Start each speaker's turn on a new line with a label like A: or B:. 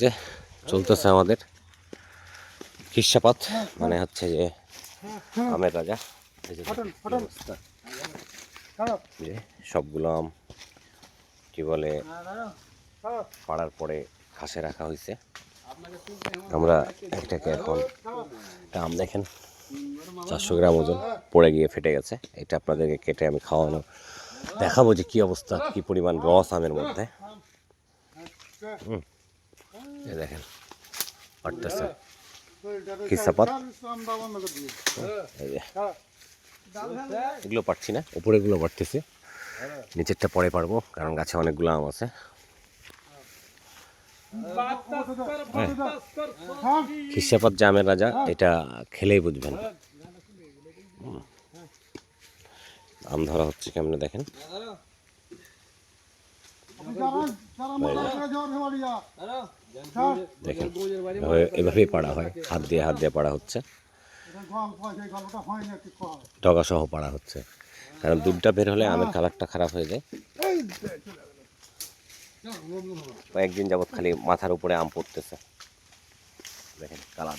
A: যে চলতেছে আমাদের খিসাপাত মানে হচ্ছে যে আমের রাজা। যে সবগুলো আম কি বলে পাড়ার পরে ঘাসে রাখা হয়েছে আমরা একটাকে এখন আম দেখেন চারশো গ্রাম ওজন পড়ে গিয়ে ফেটে গেছে। এটা আপনাদেরকে কেটে আমি খাওয়ানো দেখাবো যে কি অবস্থা কি পরিমাণ রস আমের মধ্যে। হুম। দেখেন পাটতেছে খিসাপাত এই এগুলো পারছি না উপরেগুলো পারতেছি। নিচেরটা পরে পারব কারণ গাছে অনেকগুলো আম আছে। খিসাপাত জামের রাজা এটা খেলেই বুঝবেন। আম ধরা হচ্ছে কেমনে দেখেন? দেখেন এভাবেই পাড়া হয় হাত দিয়ে হাত দিয়ে পাড়া হচ্ছে। ডগা সহ পাড়া হচ্ছে। কারণ দুধটা বের হলে আমের কালারটা খারাপ হয়ে যায়। কয়েকদিন যাবৎ খালি মাথার উপরে আম পড়তেছে। দেখেন কালার